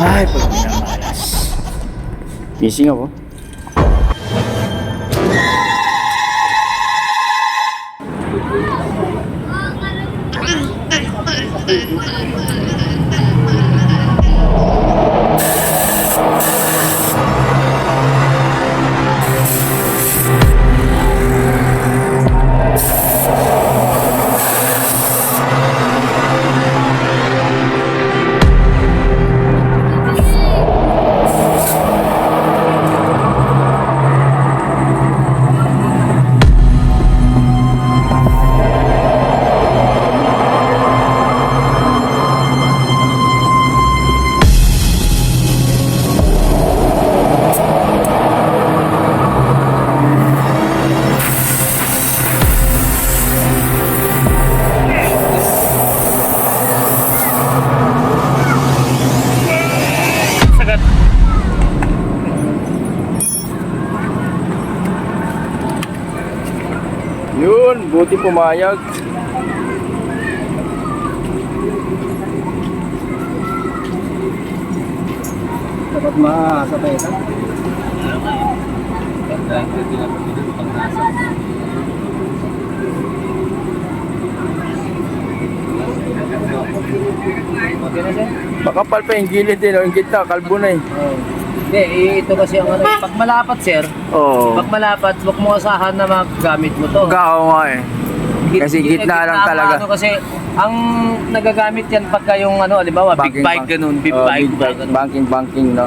Ay, pag minamalas. Missing ako. Yun, buti pumayag. Dapat makasabay ka. Makapal pa yung gilid eh, no? yung gitna, kalbo na eh. Oo. Hindi, eh, ito kasi ang ano, pag malapat sir, Oo. pag malapat, huwag mo asahan na magamit mo to. Gao nga eh. Git- kasi git- gitna lang ang talaga. Ano, kasi ang nagagamit yan pagka yung ano, halimbawa, big Banking, bike bank- ganun, big Oo, bike. big bike. Banking, banking, no?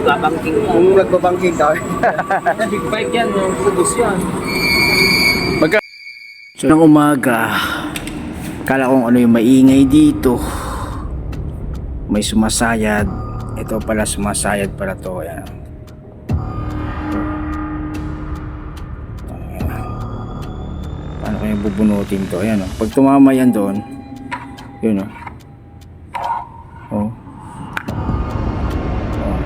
Babangking mo. Kung nagbabangking ka, big bike yan, yung kubos yan. Magka... So, ng umaga, kala kong ano yung maingay dito. May sumasayad. Ito pala sumasayad para to. Ayan. Paano kaya bubunutin to? Ayan oh. Pag tumama yan doon, yun oh. Oh. Oh.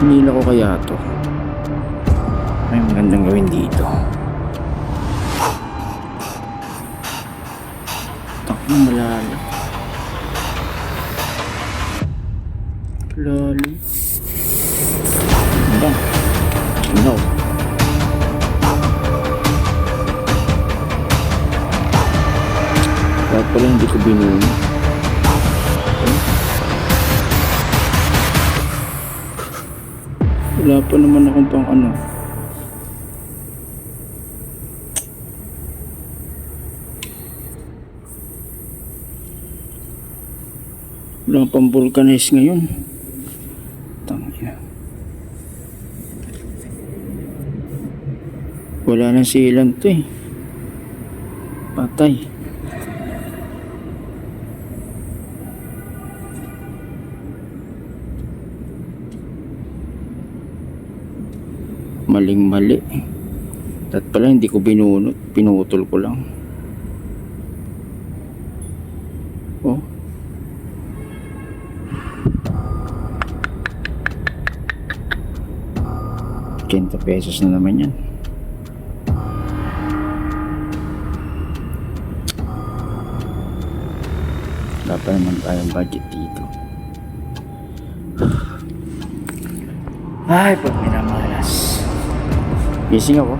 Hinila ko kaya to. May magandang gawin dito. Takbo malalim. Lalim. No. Dapat pala hindi ko binuno. Wala pa naman akong pang ano. Wala pang vulcanize ngayon. Tangina. Wala nang silang to eh. Patay. Maling mali. At pala hindi ko binunot. Pinutol ko lang. Oh. Kenta pesos na naman yan. Wala pa naman tayong budget dito. Ay, pag minamalas. Gising ako.